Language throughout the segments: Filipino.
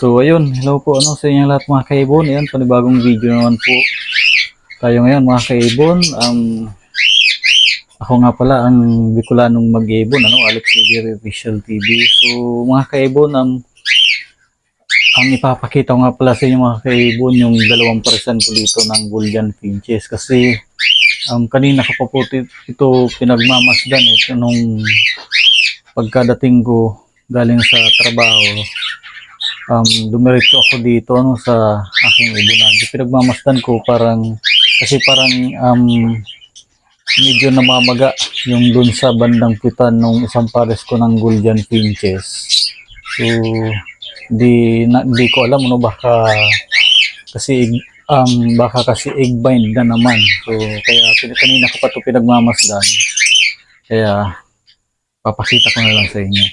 So ayun, hello po ano sa inyo lahat mga kaibon. Ayan, panibagong video naman po tayo ngayon mga kaibon. Um, ako nga pala ang Bicolanong mag-ibon, ano, Alex Xavier Official TV. So mga kaibon, um, ang ipapakita ko nga pala sa inyo mga kaibon, yung dalawang parisan ko dito ng Bullion Finches. Kasi um, kanina ko pa po ito pinagmamasdan eh, nung pagkadating ko galing sa trabaho um, dumiretso ako dito ano, sa aking ibunan. Pinagmamasdan ko parang, kasi parang um, medyo namamaga yung dun sa bandang pitan nung isang pares ko ng Gullian Finches. So, di, na, di ko alam ano baka kasi um, baka kasi egg na naman. So, kaya kanina ko pa ito pinagmamasdan. Kaya, papakita ko na lang sa inyo.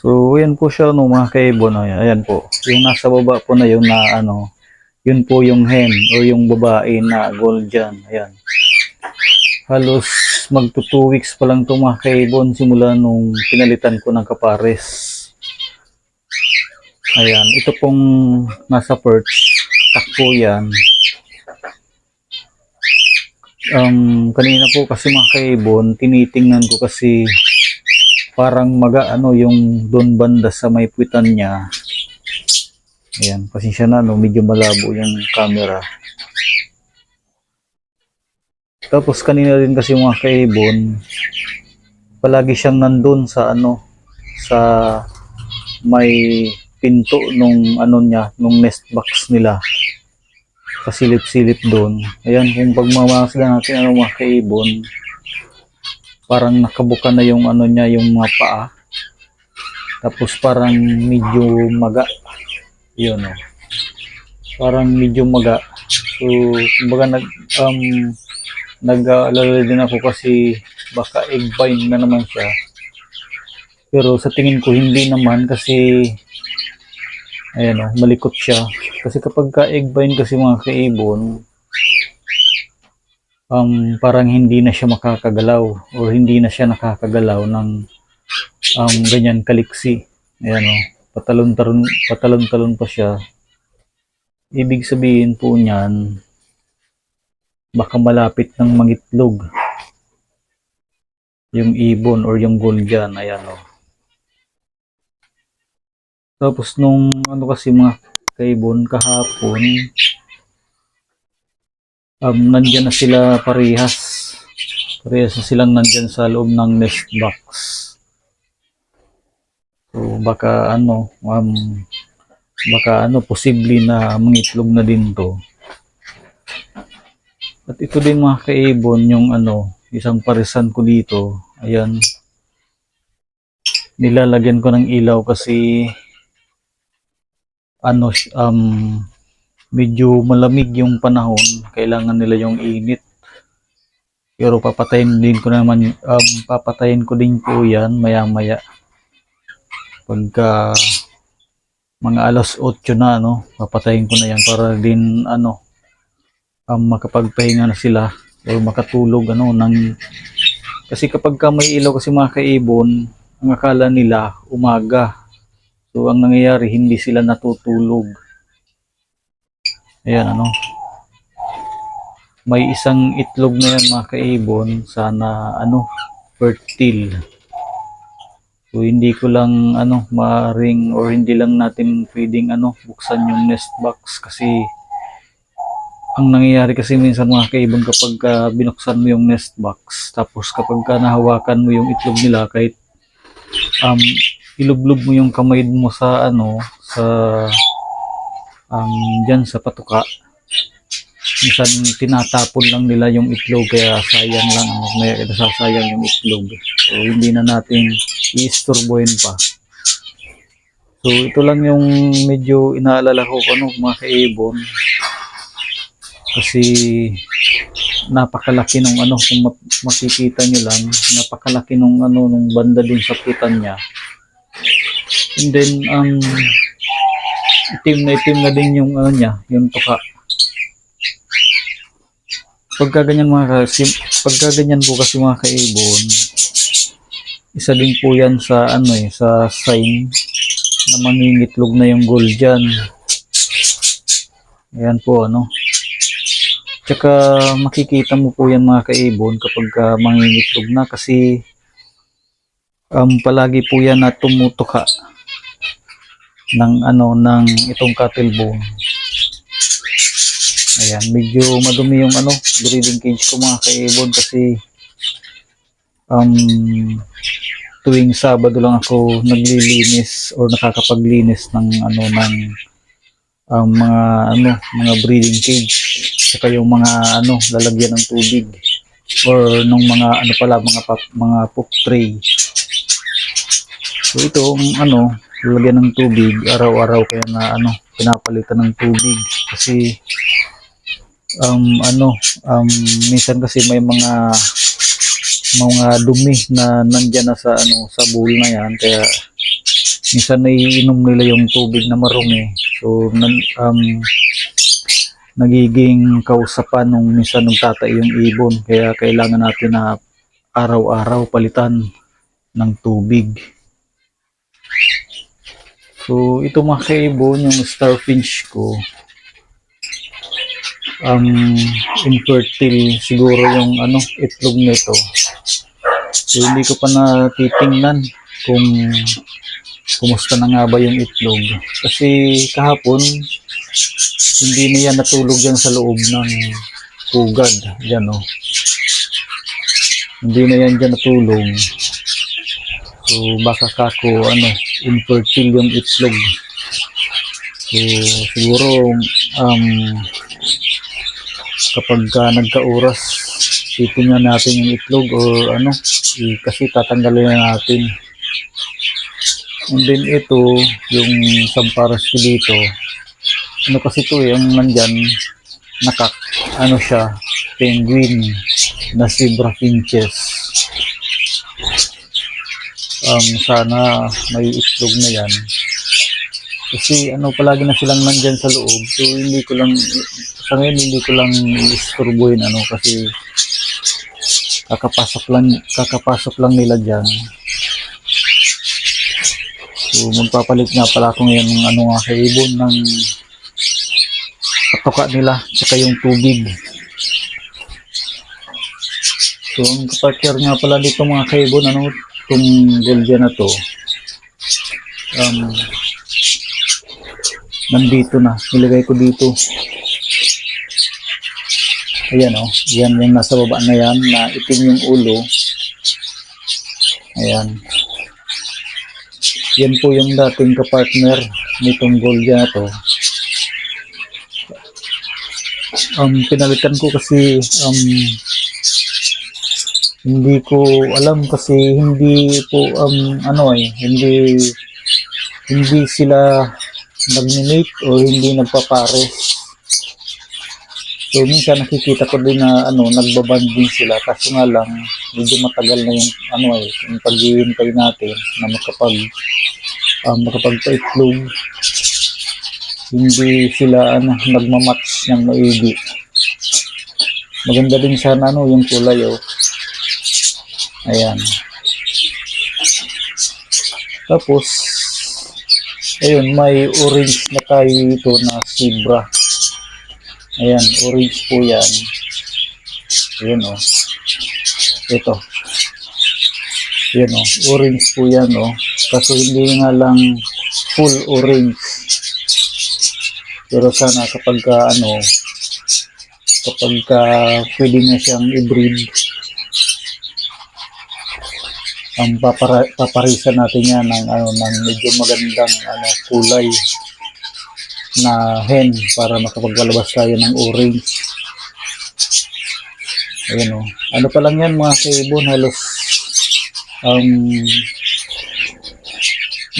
So, yan po siya no mga kaibon. Ayan, po. Yung nasa baba po na yun na ano, yun po yung hen o yung babae na gold dyan. Ayan. Halos magto 2 weeks pa lang ito mga kaibon simula nung pinalitan ko ng kapares. Ayan. Ito pong nasa perch. Takpo yan. Um, kanina po kasi mga kaibon, tinitingnan ko kasi parang maga ano yung doon banda sa may puwitan niya. Ayan, pasensya na no, medyo malabo yung camera. Tapos kanina rin kasi mga kaibon, palagi siyang nandun sa ano, sa may pinto nung ano niya, nung nest box nila. Pasilip-silip doon. Ayan, kung pagmamasdan natin ano mga kaibon, parang nakabuka na yung ano niya, yung mga paa. Tapos parang medyo maga. Yun oh. Parang medyo maga. So, kumbaga nag um nag-aalala din ako kasi baka egg bind na naman siya. Pero sa tingin ko hindi naman kasi ayan oh, malikot siya. Kasi kapag ka egg bind kasi mga kaibon, um, parang hindi na siya makakagalaw o hindi na siya nakakagalaw ng um, ganyan kaliksi. Ayan o, patalon-talon, patalon-talon pa siya. Ibig sabihin po niyan, baka malapit ng mangitlog yung ibon or yung guljan. Ayan o. Tapos nung ano kasi mga kaibon kahapon, um, nandyan na sila parehas. Parehas na silang nandyan sa loob ng nest box. So baka ano, um, baka ano, posible na mangitlog na din to. At ito din mga kaibon, yung ano, isang parisan ko dito. Ayan. Nilalagyan ko ng ilaw kasi ano, um, medyo malamig yung panahon, kailangan nila yung init. Pero papatayin din ko naman, um, papatayin ko din po yan maya-maya. Pagka mga alas 8 na, no, papatayin ko na yan para din, ano, um, makapagpahinga na sila or makatulog, ano, ng, kasi kapag ka may ilaw kasi mga kaibon, ang akala nila umaga. So, ang nangyayari, hindi sila natutulog. Ayan, ano. May isang itlog na yan mga kaibon. Sana, ano, fertile. So, hindi ko lang, ano, maaring or hindi lang natin pwedeng, ano, buksan yung nest box kasi ang nangyayari kasi minsan mga kaibon kapag ah, binuksan mo yung nest box tapos kapag ka nahawakan mo yung itlog nila kahit um, ilublob mo yung kamay mo sa ano sa um, dyan sa patuka minsan tinatapon lang nila yung itlog kaya sayang lang may nasasayang yung itlog. So hindi na natin iisturbohin pa. So ito lang yung medyo inaalala ko ano mga kaibon. Kasi napakalaki nung ano kung ma- makikita nyo lang napakalaki nung ano nung banda din sa putan niya. And then, um, itim na itim na din yung ano niya, yung tuka. Pagka ganyan mga kasi, pagka po kasi mga kaibon, isa din po yan sa ano eh, sa sign na mangingitlog na yung gold dyan. Ayan po ano. Tsaka makikita mo po yan mga kaibon kapag ka mangingitlog na kasi um, palagi po yan na tumutuka ng ano ng itong cattle bone. Ayan, medyo madumi yung ano, breeding cage ko mga kaibon kasi um, tuwing Sabado lang ako naglilinis or nakakapaglinis ng ano ng ang mga ano mga breeding cage saka yung mga ano lalagyan ng tubig or nung mga ano pala mga pap- mga poop tray. So ito ano lalagyan ng tubig araw-araw kaya na ano pinapalitan ng tubig kasi um ano um minsan kasi may mga mga dumi na nandyan na sa ano sa bowl na yan. Kaya minsan naiinom nila yung tubig na marumi. So nan, um, nagiging kausapan nung minsan nung tatay yung ibon. Kaya kailangan natin na araw-araw palitan ng tubig. So ito mga kaibon yung starfinch ko um, infertile siguro yung ano itlog nito So, hindi ko pa natitingnan kung kumusta na nga ba yung itlog. Kasi kahapon, hindi niya natulog dyan sa loob ng pugad. Yan o. Hindi na yan dyan natulog. So, baka kako, ano, infertile yung itlog. So, siguro, um, kapag ka nagka-oras, titingnan natin yung itlog or ano, i- kasi tatanggalin na natin. And then ito, yung samparas ko dito, ano kasi ito eh, ang nandyan, nakak, ano siya, penguin na zebra finches. Um, sana may itlog na yan. Kasi ano, palagi na silang nandyan sa loob. So, hindi ko lang, sa ngayon, hindi ko lang isturbuhin, ano, kasi kakapasok lang, kakapasok lang nila dyan. So, magpapalit nga pala ako ngayon ng ano nga kaibon ng patoka nila, tsaka yung tubig. So, ang kapartner nga pala dito mga kaibon, ano, itong goldia na to, um, nandito na, nilagay ko dito. Ayan o, oh, yan yung nasa baba na yan, na itim yung ulo. Ayan. Yan po yung dating kapartner nitong goldia na to. Um, pinalitan ko kasi um, hindi ko alam kasi hindi po um, ano eh, hindi hindi sila nag-mate o hindi nagpapares. So minsan nakikita ko din na ano nagbabanding sila kasi nga lang medyo matagal na yung ano eh yung paghihintay natin na makapag um, makapagpa-itlog hindi sila ano nagmamatch ng maigi. Maganda din sana ano yung kulay oh. Ayan. Tapos ayun may orange na tayo dito na zebra. Ayan, orange po yan. Ayan o. Oh. Ito. Ayan o, oh. orange po yan o. Oh. Kaso hindi nga lang full orange. Pero sana kapag ka ano, kapag ka pwede na siyang i-breed, ang papara, paparisan natin yan ng ano ng medyo magandang ano kulay na hen para makapagpalabas tayo ng orange. Ayan o. Ano pa lang yan mga kaibon, halos um,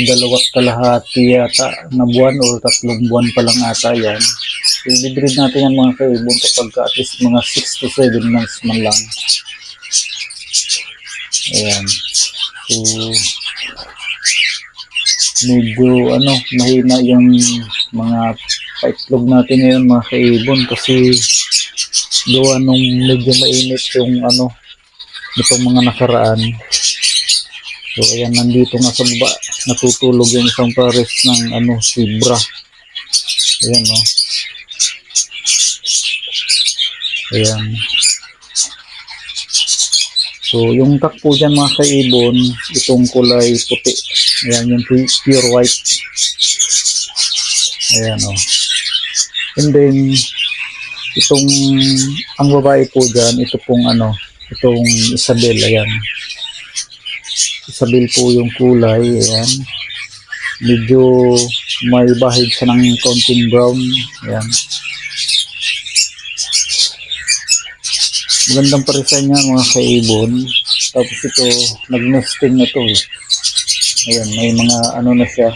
dalawat kalahati yata na buwan o tatlong buwan pa lang ata yan. I-breed natin yan mga kaibon kapag ka at least mga 6 to 7 months man lang. Ayan. So, medyo ano, mahina yung mga paitlog natin ngayon mga kaibon kasi gawa nung medyo mainit yung ano itong mga nakaraan. So ayan, nandito nga sa baba, natutulog yung isang pares ng ano, zebra. Ayan no. Ayan. So, yung kak po dyan mga kaibon, itong kulay puti. Ayan, yung pu- pure white. Ayan, oh. And then, itong, ang babae po dyan, ito pong ano, itong Isabel, ayan. Isabel po yung kulay, ayan. Medyo may bahid siya ng konting brown, ayan. Magandang parisan niya mga kaibon. Tapos ito, nag-nesting na to. eh. Ayan, may mga ano na siya.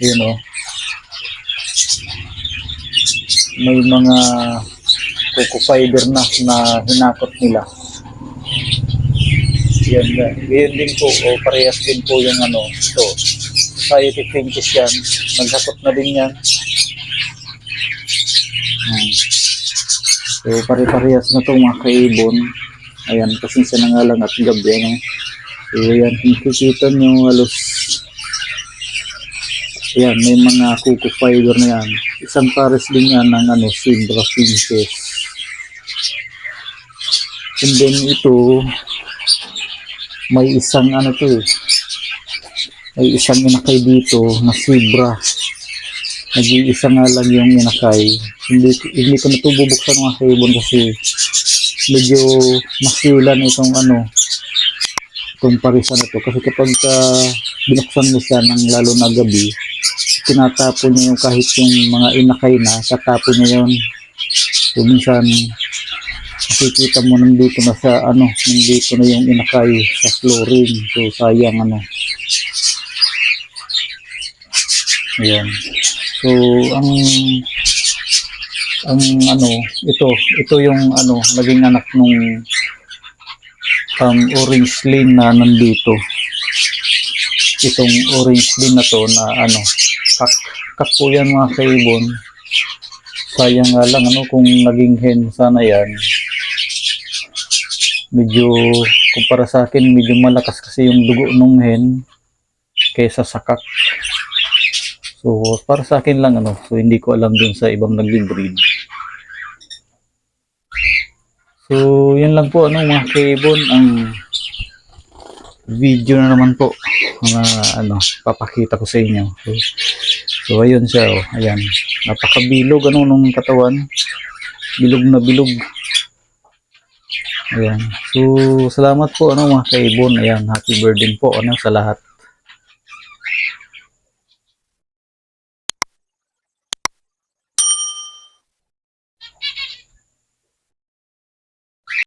Yun o. May mga coco fiber na na hinakot nila. Yan, yan. Ganyan din po, o parehas din po yung ano, ito. Society Finches yan. Naghakot na din yan. Hmm. So, pare-parehas na to mga kaibon. Ayan, pasensya na nga lang at gabi. Ano? So, ayan, kikita nyo halos Ayan, may mga kuko fiber na yan. Isang pares din yan ng ano, Sindra Finches. And then ito, may isang ano to eh. May isang inakay dito na Sibra. Nag-iisa nga lang yung inakay. Hindi, hindi ko na ito bubuksan mga kasi medyo masilan itong ano itong parisa na to. Kasi kapag uh, binuksan mo siya ng lalo na gabi, tinatapon niya yung kahit yung mga inakay na, tatapon niya yun. So minsan, makikita mo nandito na sa ano, nandito na yung inakay sa flooring. So sayang ano. Ayan. So ang ang ano, ito, ito yung ano, naging anak nung um, orange lane na nandito. Itong orange lane na to na ano, kak, kak po yan mga kaibon. Sayang nga lang ano kung naging hen sana yan. Medyo, kumpara sa akin, medyo malakas kasi yung dugo nung hen kaysa sa kak. So, para sa akin lang ano, so hindi ko alam dun sa ibang nagbe-breed. So, yan lang po ano mga kaibon ang video na naman po na ano, papakita ko sa inyo. So, so ayun siya oh, ayan. Napakabilog ano nung katawan. Bilog na bilog. Ayan. So, salamat po ano mga kaibon. Ayan, happy birthday po ano sa lahat.